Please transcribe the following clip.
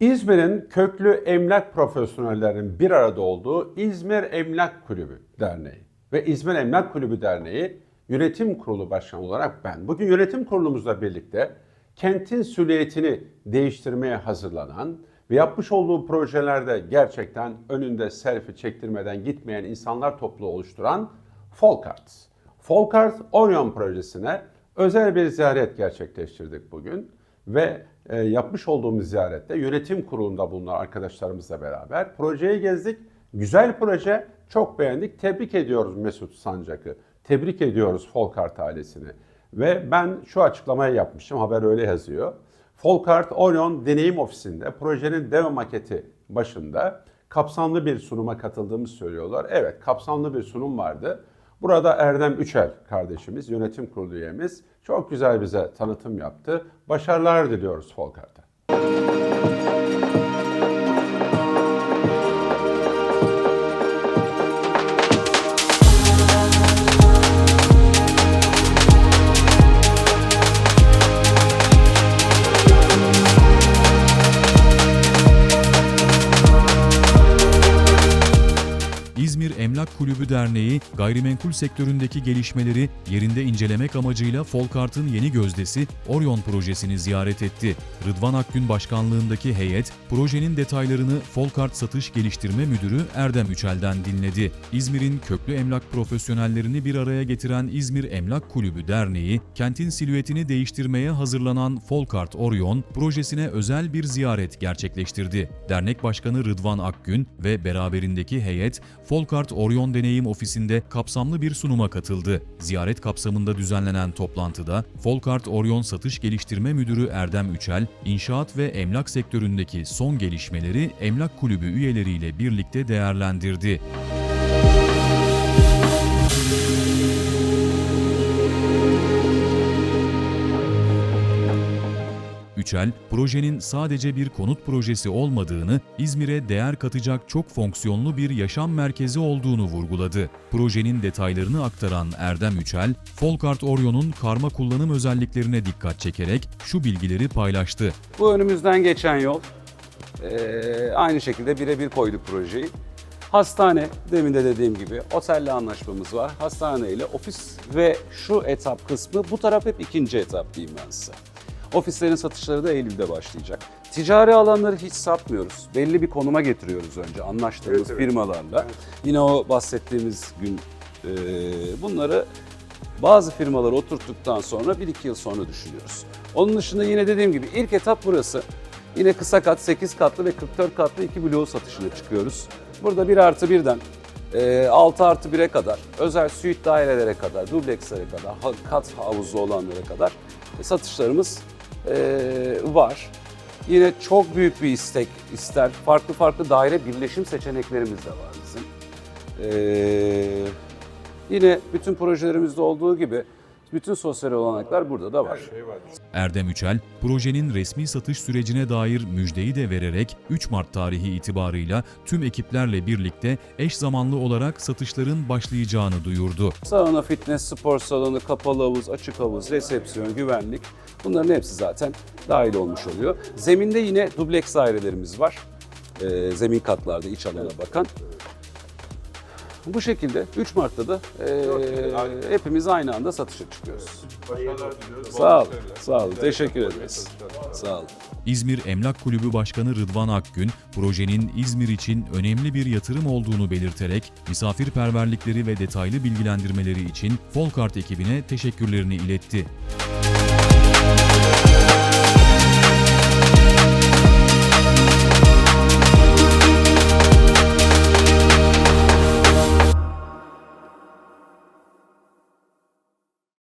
İzmir'in köklü emlak profesyonellerinin bir arada olduğu İzmir Emlak Kulübü Derneği ve İzmir Emlak Kulübü Derneği Yönetim Kurulu Başkanı olarak ben. Bugün yönetim kurulumuzla birlikte kentin silüetini değiştirmeye hazırlanan ve yapmış olduğu projelerde gerçekten önünde selfie çektirmeden gitmeyen insanlar topluluğu oluşturan Folkart. Folkart Orion projesine özel bir ziyaret gerçekleştirdik bugün ve e, yapmış olduğumuz ziyarette yönetim kurulunda bulunan arkadaşlarımızla beraber projeyi gezdik. Güzel proje, çok beğendik. Tebrik ediyoruz Mesut Sancak'ı. Tebrik ediyoruz Folkart ailesini. Ve ben şu açıklamayı yapmışım, haber öyle yazıyor. Folkart Orion Deneyim Ofisi'nde projenin demo maketi başında kapsamlı bir sunuma katıldığımı söylüyorlar. Evet, kapsamlı bir sunum vardı. Burada Erdem Üçel kardeşimiz, yönetim kurulu üyemiz çok güzel bize tanıtım yaptı. Başarılar diliyoruz Folkart'a. Kulübü Derneği gayrimenkul sektöründeki gelişmeleri yerinde incelemek amacıyla Folkart'ın yeni gözdesi Orion projesini ziyaret etti. Rıdvan Akgün başkanlığındaki heyet projenin detaylarını Folkart Satış Geliştirme Müdürü Erdem Üçel'den dinledi. İzmir'in köklü emlak profesyonellerini bir araya getiren İzmir Emlak Kulübü Derneği, kentin silüetini değiştirmeye hazırlanan Folkart Orion projesine özel bir ziyaret gerçekleştirdi. Dernek Başkanı Rıdvan Akgün ve beraberindeki heyet Folkart Orion Deneyim Ofisi'nde kapsamlı bir sunuma katıldı. Ziyaret kapsamında düzenlenen toplantıda Folkart Orion Satış Geliştirme Müdürü Erdem Üçel, inşaat ve emlak sektöründeki son gelişmeleri Emlak Kulübü üyeleriyle birlikte değerlendirdi. Üçel, projenin sadece bir konut projesi olmadığını, İzmir'e değer katacak çok fonksiyonlu bir yaşam merkezi olduğunu vurguladı. Projenin detaylarını aktaran Erdem Üçel, Folkart Orion'un karma kullanım özelliklerine dikkat çekerek şu bilgileri paylaştı. Bu önümüzden geçen yol. Ee, aynı şekilde birebir koyduk projeyi. Hastane, demin de dediğim gibi otelle anlaşmamız var. Hastane ile ofis ve şu etap kısmı, bu taraf hep ikinci etap diyeyim ben size. Ofislerin satışları da Eylül'de başlayacak. Ticari alanları hiç satmıyoruz. Belli bir konuma getiriyoruz önce anlaştığımız firmalarla. Yine o bahsettiğimiz gün e, bunları bazı firmaları oturttuktan sonra 1-2 yıl sonra düşünüyoruz. Onun dışında yine dediğim gibi ilk etap burası. Yine kısa kat 8 katlı ve 44 katlı iki bloğu satışına çıkıyoruz. Burada 1 artı 1'den e, 6 artı 1'e kadar, özel suite dairelere kadar, dublekslere kadar, kat havuzlu olanlara kadar e, satışlarımız e, var. Yine çok büyük bir istek ister. Farklı farklı daire birleşim seçeneklerimiz de var bizim. Ee, yine bütün projelerimizde olduğu gibi bütün sosyal olanaklar burada da var. Erdem Üçel, projenin resmi satış sürecine dair müjdeyi de vererek 3 Mart tarihi itibarıyla tüm ekiplerle birlikte eş zamanlı olarak satışların başlayacağını duyurdu. Sauna, fitness, spor salonu, kapalı havuz, açık havuz, resepsiyon, güvenlik bunların hepsi zaten dahil olmuş oluyor. Zeminde yine dubleks dairelerimiz var. Ee, zemin katlarda iç alana bakan. Bu şekilde 3 Mart'ta da e, hepimiz aynı anda satışa çıkıyoruz. Sağ olun, sağ olun. Teşekkür ederiz. Sağ olun. İzmir Emlak Kulübü Başkanı Rıdvan Akgün, projenin İzmir için önemli bir yatırım olduğunu belirterek misafirperverlikleri ve detaylı bilgilendirmeleri için Folkart ekibine teşekkürlerini iletti.